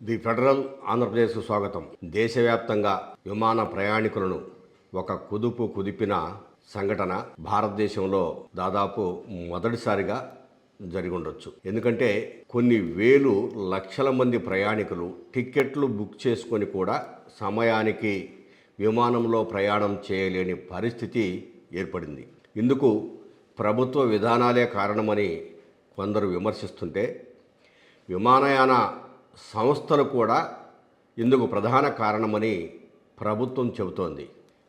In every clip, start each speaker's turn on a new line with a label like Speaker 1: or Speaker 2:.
Speaker 1: The federal ఆంధ్రప్రదేశ్కు స్వాగతం. దేశవ్యాప్తంగా విమాన ప్రయాణికులను ఒక కుదుపు కుదిపిన సంఘటన భారతదేశంలో దాదాపు మొదటిసారిగా జరిగి ఉండొచ్చు ఎందుకంటే కొన్ని వేలు లక్షల మంది ప్రయాణికులు టిక్కెట్లు బుక్ చేసుకొని కూడా సమయానికి విమానంలో ప్రయాణం చేయలేని పరిస్థితి ఏర్పడింది. ఇందుకు ప్రభుత్వ విధానాలే కారణమని కొందరు విమర్శిస్తుంటే విమానయాన సంస్థలు కూడా ఇందుకు ప్రధాన కారణమని ప్రభుత్వం చెబుతోంది.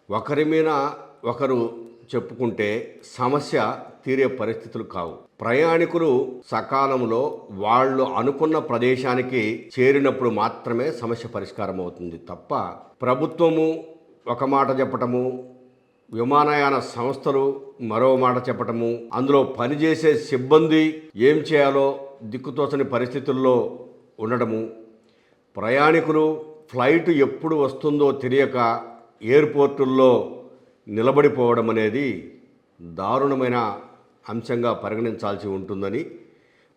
Speaker 1: ఒకరి మీద ఒకరు చెప్పుకుంటే సమస్య తీరే పరిస్థితులు కావు. ప్రయాణికులు సకాలంలో వాళ్ళు అనుకున్న ప్రదేశానికి చేరినప్పుడు మాత్రమే సమస్య పరిష్కారం అవుతుంది తప్ప ప్రభుత్వము ఒక మాట చెప్పటము విమానయాన సంస్థలు మరో మాట చెప్పటము అందులో పనిచేసే సిబ్బంది ఏం చేయాలో దిక్కుతోచని పరిస్థితుల్లో ఉండడము. ప్రయాణికులు ఫ్లైట్ ఎప్పుడు వస్తుందో తెలియక ఎయిర్పోర్టుల్లో నిలబడిపోవడం అనేది దారుణమైన అంశంగా పరిగణించాల్సి ఉంటుందని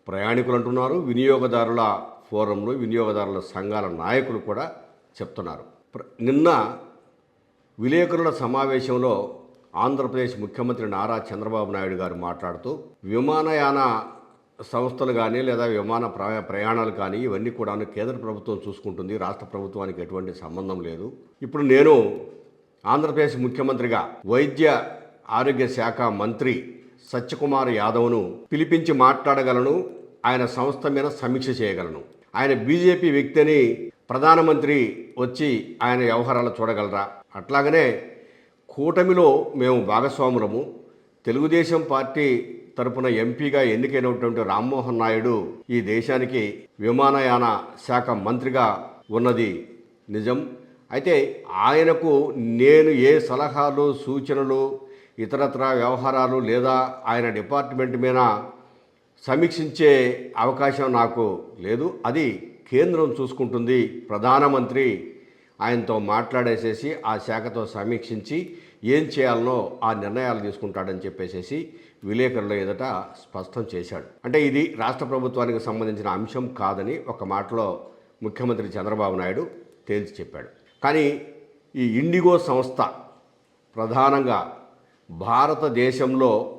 Speaker 1: ప్రయాణికులు అంటున్నారు. వినియోగదారుల ఫోరంలో వినియోగదారుల సంఘాల నాయకులు కూడా చెప్తున్నారు. నిన్న విలేకరుల సమావేశంలో ఆంధ్రప్రదేశ్ ముఖ్యమంత్రి నారా చంద్రబాబు నాయుడు గారు మాట్లాడుతూ విమానయాన సంస్థలు కానీ లేదా విమాన ప్రయాణాలు కానీ ఇవన్నీ కూడా కేంద్ర ప్రభుత్వం చూసుకుంటుంది. రాష్ట్ర ప్రభుత్వానికి ఎటువంటి సంబంధం లేదు. ఇప్పుడు నేను ఆంధ్రప్రదేశ్ ముఖ్యమంత్రిగా వైద్య ఆరోగ్య శాఖ మంత్రి సత్యకుమార్ యాదవ్ను పిలిపించి మాట్లాడగలను. ఆయన సంస్థ మీద సమీక్ష చేయగలను. ఆయన బీజేపీ వ్యక్తిని ప్రధానమంత్రి వచ్చి ఆయన వ్యవహారాలు చూడగలరా? అట్లాగనే కూటమిలో మేము భాగస్వాములము. తెలుగుదేశం పార్టీ తరపున ఎంపీగా ఎన్నికైనటువంటి రామ్మోహన్ నాయుడు ఈ దేశానికి విమానయాన శాఖ మంత్రిగా ఉన్నది నిజం. అయితే ఆయనకు నేను ఏ సలహాలు సూచనలు ఇతరత్ర వ్యవహారాలు లేదా ఆయన డిపార్ట్మెంట్ మీద సమీక్షించే అవకాశం నాకు లేదు. అది కేంద్రం చూసుకుంటుంది. ప్రధానమంత్రి ఆయనతో మాట్లాడేసేసి ఆ శాఖతో సమీక్షించి ఏం చేయాలనో ఆ నిర్ణయాలు తీసుకుంటాడని చెప్పేసేసి విలేకరుల ఎదుట స్పష్టం చేశాడు. అంటే ఇది రాష్ట్ర ప్రభుత్వానికి సంబంధించిన అంశం కాదని ఒక మాటలో ముఖ్యమంత్రి చంద్రబాబు నాయుడు తేల్చి చెప్పాడు. కానీ ఈ ఇండిగో సంస్థ ప్రధానంగా భారతదేశంలో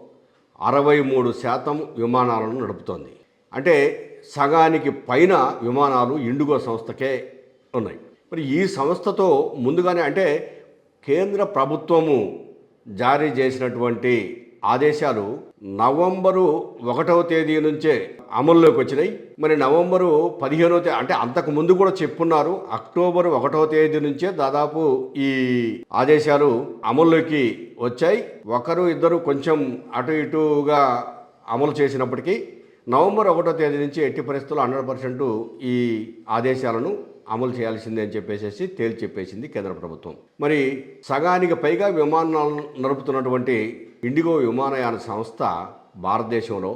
Speaker 1: అరవై మూడు శాతం విమానాలను నడుపుతోంది. అంటే సగానికి పైన విమానాలు ఇండిగో సంస్థకే ఉన్నాయి. మరి ఈ సంస్థతో ముందుగానే అంటే కేంద్ర ప్రభుత్వము జారీ చేసినటువంటి ఆదేశాలు నవంబరు ఒకటవ తేదీ నుంచే అమల్లోకి వచ్చినాయి. మరి నవంబరు పదిహేనవ తేదీ అంటే అంతకు ముందు కూడా చెప్పున్నారు. అక్టోబర్ ఒకటవ తేదీ నుంచే దాదాపు ఈ ఆదేశాలు అమల్లోకి వచ్చాయి. ఒకరు ఇద్దరు కొంచెం అటు ఇటుగా అమలు చేసినప్పటికీ నవంబర్ ఒకటో తేదీ నుంచి ఎట్టి పరిస్థితుల్లో హండ్రెడ్ పర్సెంట్ ఈ ఆదేశాలను అమలు చేయాల్సిందే అని చెప్పేసి తేల్చి చెప్పేసింది కేంద్ర ప్రభుత్వం. మరి సగానికి పైగా విమానాలను నడుపుతున్నటువంటి ఇండిగో విమానయాన సంస్థ భారతదేశంలో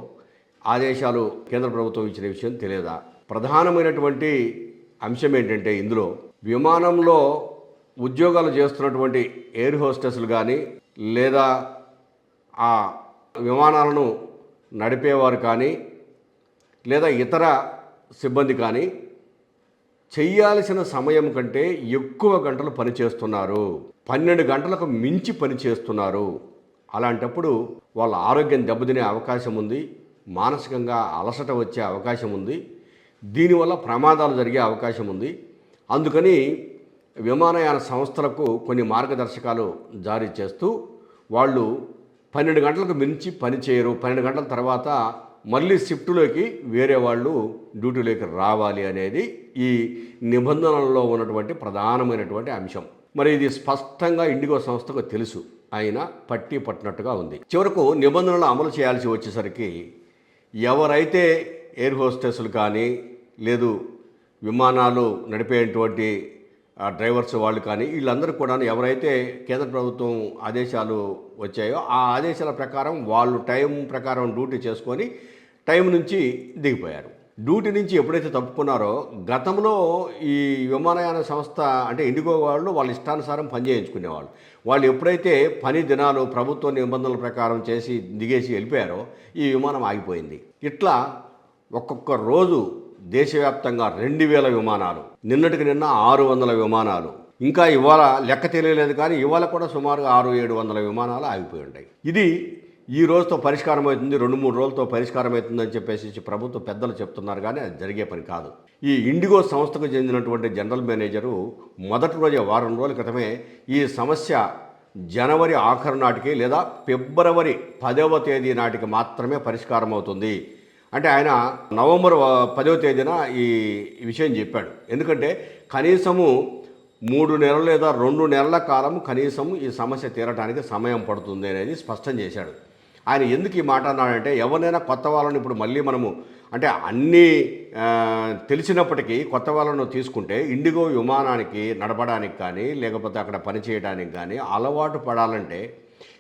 Speaker 1: ఆదేశాలు కేంద్ర ప్రభుత్వం ఇచ్చిన విషయం తెలియదా? ప్రధానమైనటువంటి అంశం ఏంటంటే ఇందులో విమానంలో ఉద్యోగాలు చేస్తున్నటువంటి ఎయిర్ హోస్టెస్లు కానీ లేదా ఆ విమానాలను నడిపేవారు కానీ లేదా ఇతర సిబ్బంది కానీ చేయాల్సిన సమయం కంటే ఎక్కువ గంటలు పనిచేస్తున్నారు పన్నెండు గంటలకు మించి పనిచేస్తున్నారు అలాంటప్పుడు వాళ్ళ ఆరోగ్యం దెబ్బతినే అవకాశం ఉంది. మానసికంగా అలసట వచ్చే అవకాశం ఉంది. దీనివల్ల ప్రమాదాలు జరిగే అవకాశం ఉంది. అందుకని విమానయాన సంస్థలకు కొన్ని మార్గదర్శకాలు జారీ చేస్తూ వాళ్ళు పన్నెండు గంటలకు మించి పని చేయరు. పన్నెండు గంటల తర్వాత మళ్ళీ షిఫ్ట్లోకి వేరే వాళ్ళు డ్యూటీలోకి రావాలి అనేది ఈ నిబంధనలలో ఉన్నటువంటి ప్రధానమైనటువంటి అంశం. మరి ఇది స్పష్టంగా ఇండిగో సంస్థకు తెలుసు. ఆయన పట్టి పట్టినట్టుగా ఉంది. చివరకు నిబంధనలు అమలు చేయాల్సి వచ్చేసరికి ఎవరైతే ఎయిర్ హోస్టెస్లు కానీ లేదు విమానాలు నడిపేటువంటి డ్రైవర్స్ వాళ్ళు కానీ వీళ్ళందరూ కూడా ఎవరైతే కేంద్ర ప్రభుత్వం ఆదేశాలు వచ్చాయో ఆ ఆదేశాల ప్రకారం వాళ్ళు టైం ప్రకారం డ్యూటీ చేసుకొని టైం నుంచి దిగిపోయారు. డ్యూటీ నుంచి ఎప్పుడైతే తప్పుకున్నారో గతంలో ఈ విమానయాన సంస్థ అంటే ఇండిగో వాళ్ళు వాళ్ళ ఇష్టానుసారం పని చేయించుకునేవాళ్ళు. వాళ్ళు ఎప్పుడైతే పని దినాలు ప్రభుత్వ నిబంధనల ప్రకారం చేసి దిగేసి వెళ్ళిపోయారో ఈ విమానం ఆగిపోయింది. ఇట్లా ఒక్కొక్క రోజు దేశవ్యాప్తంగా రెండు వేల విమానాలు నిన్నటికి నిన్న ఆరు వందల విమానాలు. ఇంకా ఇవాళ లెక్క తెలియలేదు కానీ ఇవాళ కూడా సుమారుగా ఆరు ఏడు వందల విమానాలు ఆగిపోయి ఉంటాయి. ఇది ఈ రోజుతో పరిష్కారం అవుతుంది రెండు మూడు రోజులతో పరిష్కారం అవుతుందని చెప్పేసి ప్రభుత్వ పెద్దలు చెప్తున్నారు కానీ అది జరిగే పని కాదు. ఈ ఇండిగో సంస్థకు చెందినటువంటి జనరల్ మేనేజరు మొదటి రోజే వారం రోజుల క్రితమే ఈ సమస్య జనవరి ఆఖరు నాటికి లేదా ఫిబ్రవరి పదవ తేదీ నాటికి మాత్రమే పరిష్కారం అవుతుంది. అంటే ఆయన నవంబర్ పదవ తేదీన ఈ ఈ విషయం చెప్పాడు. ఎందుకంటే కనీసము మూడు నెలలు లేదా రెండు నెలల కాలం కనీసం ఈ సమస్య తీరడానికి సమయం పడుతుంది అనేది స్పష్టం చేశాడు. ఆయన ఎందుకు ఈ మాట అన్నాడంటే ఎవరినైనా కొత్త వాళ్ళని ఇప్పుడు మళ్ళీ మనము అంటే అన్నీ తెలిసినప్పటికీ కొత్త వాళ్ళను తీసుకుంటే ఇండిగో విమానానికి నడపడానికి కానీ లేకపోతే అక్కడ పనిచేయడానికి కానీ అలవాటు పడాలంటే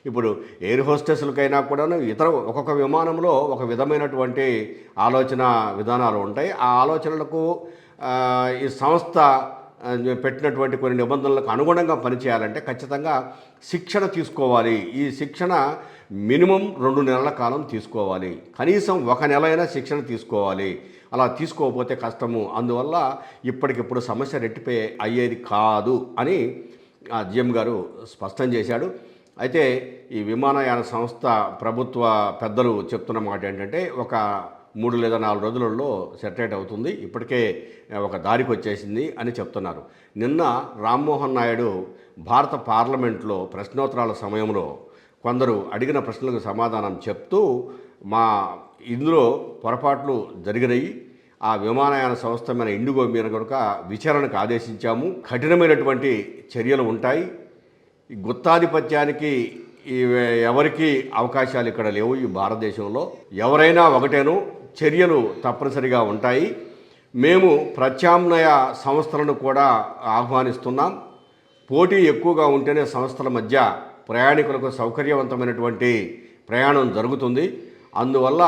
Speaker 1: ఇప్పుడు ఎయిర్ హోస్టెస్లకైనా కూడాను ఇతర ఒక్కొక్క విమానంలో ఒక విధమైనటువంటి ఆలోచన విధానాలు ఉంటాయి. ఆ ఆలోచనలకు ఈ సంస్థ పెట్టినటువంటి కొన్ని నిబంధనలకు అనుగుణంగా పనిచేయాలంటే ఖచ్చితంగా శిక్షణ తీసుకోవాలి. ఈ శిక్షణ మినిమం రెండు నెలల కాలం తీసుకోవాలి. కనీసం ఒక నెల అయినా శిక్షణ తీసుకోవాలి. అలా తీసుకోకపోతే కష్టము. అందువల్ల ఇప్పటికిప్పుడు సమస్య రెట్టిపోయి అయ్యేది కాదు అని ఆ జిఎం గారు స్పష్టం చేశాడు. అయితే ఈ విమానయాన సంస్థ ప్రభుత్వ పెద్దలు చెప్తున్న మాట ఏంటంటే ఒక మూడు లేదా నాలుగు రోజులలో సెటరేట్ అవుతుంది. ఇప్పటికే ఒక దారికి వచ్చేసింది అని చెప్తున్నారు. నిన్న రామ్మోహన్ నాయుడు భారత పార్లమెంట్లో ప్రశ్నోత్తరాల సమయంలో కొందరు అడిగిన ప్రశ్నలకు సమాధానం చెప్తూ మా ఇందులో పొరపాట్లు జరిగినాయి. ఆ విమానయాన సంస్థ మీద ఇండిగో మీద కనుక విచారణకు ఆదేశించాము. కఠినమైనటువంటి చర్యలు ఉంటాయి. గుత్తాధిపత్యానికి ఎవరికీ ఎవరికి అవకాశాలు ఇక్కడ లేవు ఈ భారతదేశంలో. ఎవరైనా ఒకటేను చర్యలు తప్పనిసరిగా ఉంటాయి. మేము ప్రత్యామ్నాయ సంస్థలను కూడా ఆహ్వానిస్తున్నాం. పోటీ ఎక్కువగా ఉంటేనే సంస్థల మధ్య ప్రయాణికులకు సౌకర్యవంతమైనటువంటి ప్రయాణం జరుగుతుంది. అందువల్ల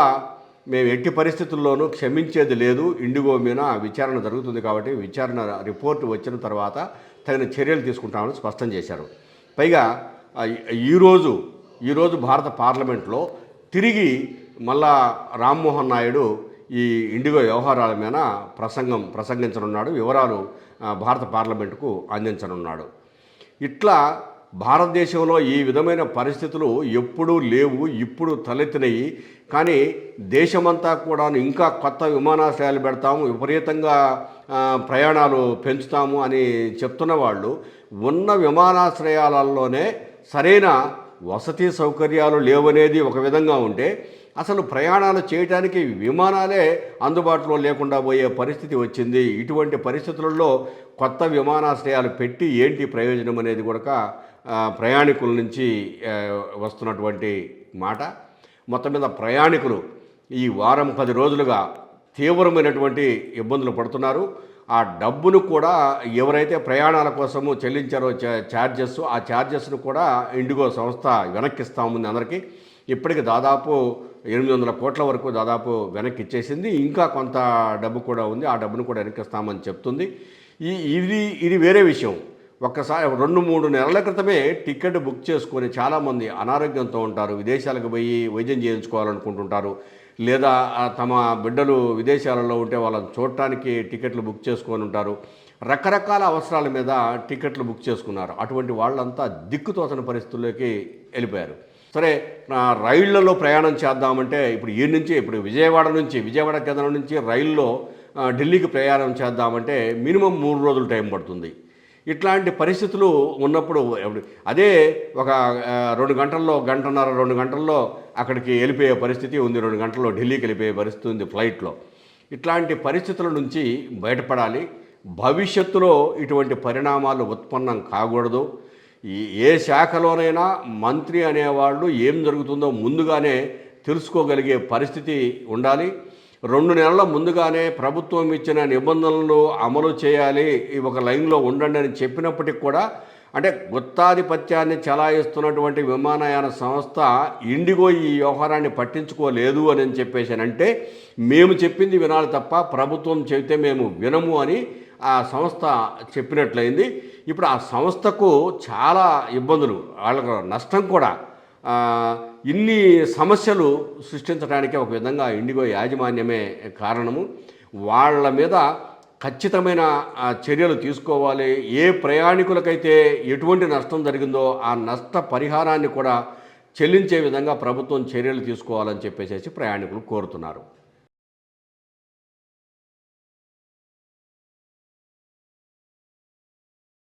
Speaker 1: మేము ఎట్టి పరిస్థితుల్లోనూ క్షమించేది లేదు. ఇండిగో మీద విచారణ జరుగుతుంది కాబట్టి విచారణ రిపోర్టు వచ్చిన తర్వాత తగిన చర్యలు తీసుకుంటామని స్పష్టం చేశారు. పైగా ఈరోజు ఈరోజు భారత పార్లమెంట్లో తిరిగి మళ్ళా రామ్మోహన్ నాయుడు ఈ ఇండిగో వ్యవహారాల మీద ప్రసంగం ప్రసంగించనున్నాడు. వివరాలు భారత పార్లమెంటుకు అందించనున్నాడు. ఇట్లా భారతదేశంలో ఈ విధమైన పరిస్థితులు ఎప్పుడూ లేవు ఇప్పుడు తలెత్తినాయి. కానీ దేశమంతా కూడా ఇంకా కొత్త విమానాశ్రయాలు పెడతాము విపరీతంగా ప్రయాణాలు పెంచుతాము అని చెప్తున్న వాళ్ళు ఉన్న విమానాశ్రయాలలోనే సరైన వసతి సౌకర్యాలు లేవనేది ఒక విధంగా ఉంటే అసలు ప్రయాణాలు చేయడానికి విమానాలే అందుబాటులో లేకుండా పోయే పరిస్థితి వచ్చింది. ఇటువంటి పరిస్థితులలో కొత్త విమానాశ్రయాలు పెట్టి ఏంటి ప్రయోజనం అనేది కూడా ప్రయాణికుల నుంచి వస్తున్నటువంటి మాట. మొత్తం మీద ప్రయాణికులు ఈ వారం పది రోజులుగా తీవ్రమైనటువంటి ఇబ్బందులు పడుతున్నారు. ఆ డబ్బును కూడా ఎవరైతే ప్రయాణాల కోసము చెల్లించారో చా- ఛార్జెస్ ఆ ఛార్జెస్ను కూడా ఇండిగో సంస్థ వెనక్కిస్తాముంది అందరికీ. ఇప్పటికి దాదాపు ఎనిమిది వందల కోట్ల వరకు దాదాపు వెనక్కి ఇచ్చేసింది ఇంకా కొంత డబ్బు కూడా ఉంది. ఆ డబ్బును కూడా వెనక్కిస్తామని చెప్తుంది. ఈ ఇది ఇది వేరే విషయం. ఒక్కసారి రెండు మూడు నెలల క్రితమే టికెట్ బుక్ చేసుకొని చాలామంది అనారోగ్యంతో ఉంటారు. విదేశాలకు పోయి వైద్యం చేయించుకోవాలనుకుంటుంటారు. లేదా తమ బిడ్డలు విదేశాలలో ఉంటే వాళ్ళని చూడటానికి టికెట్లు బుక్ చేసుకొని ఉంటారు. రకరకాల అవసరాల మీద టికెట్లు బుక్ చేసుకున్నారు. అటువంటి వాళ్ళంతా దిక్కుతోచని పరిస్థితుల్లోకి వెళ్ళిపోయారు. సరే రైళ్ళలో ప్రయాణం చేద్దామంటే ఇప్పుడు ఈ నుంచి ఇప్పుడు విజయవాడ నుంచి విజయవాడ కేంద్రం నుంచి రైల్లో ఢిల్లీకి ప్రయాణం చేద్దామంటే మినిమం మూడు రోజులు టైం పడుతుంది. ఇట్లాంటి పరిస్థితులు ఉన్నప్పుడు అదే ఒక రెండు గంటల్లో గంటన్నర రెండు గంటల్లో అక్కడికి వెళ్ళిపోయే పరిస్థితి ఉంది. రెండు గంటల్లో ఢిల్లీకి వెళ్ళిపోయే పరిస్థితి ఉంది ఫ్లైట్లో. ఇట్లాంటి పరిస్థితుల నుంచి బయటపడాలి. భవిష్యత్తులో ఇటువంటి పరిణామాలు ఉత్పన్నం కాకూడదు. ఏ శాఖలోనైనా మంత్రి అనేవాళ్ళు ఏం జరుగుతుందో ముందుగానే తెలుసుకోగలిగే పరిస్థితి ఉండాలి. రెండు నెలల ముందుగానే ప్రభుత్వం ఇచ్చిన నిబంధనలు అమలు చేయాలి ఈ ఒక లైన్లో ఉండండి అని చెప్పినప్పటికి కూడా అంటే గుత్తాధిపత్యాన్ని చలాయిస్తున్నటువంటి విమానయాన సంస్థ ఇండిగో ఈ వ్యవహారాన్ని పట్టించుకోలేదు అని చెప్పేసి అంటే మేము చెప్పింది వినాలి తప్ప ప్రభుత్వం చెబితే మేము వినము అని ఆ సంస్థ చెప్పినట్లయింది. ఇప్పుడు ఆ సంస్థకు చాలా ఇబ్బందులు వాళ్ళకు నష్టం కూడా ఇన్ని సమస్యలు సృష్టించడానికి ఒక విధంగా ఇండిగో యాజమాన్యమే కారణము. వాళ్ళ మీద ఖచ్చితమైన చర్యలు తీసుకోవాలి. ఏ ప్రయాణికులకైతే ఎటువంటి నష్టం జరిగిందో ఆ నష్ట పరిహారాన్ని కూడా చెల్లించే విధంగా ప్రభుత్వం చర్యలు తీసుకోవాలని చెప్పేసి ప్రయాణికులు కోరుతున్నారు.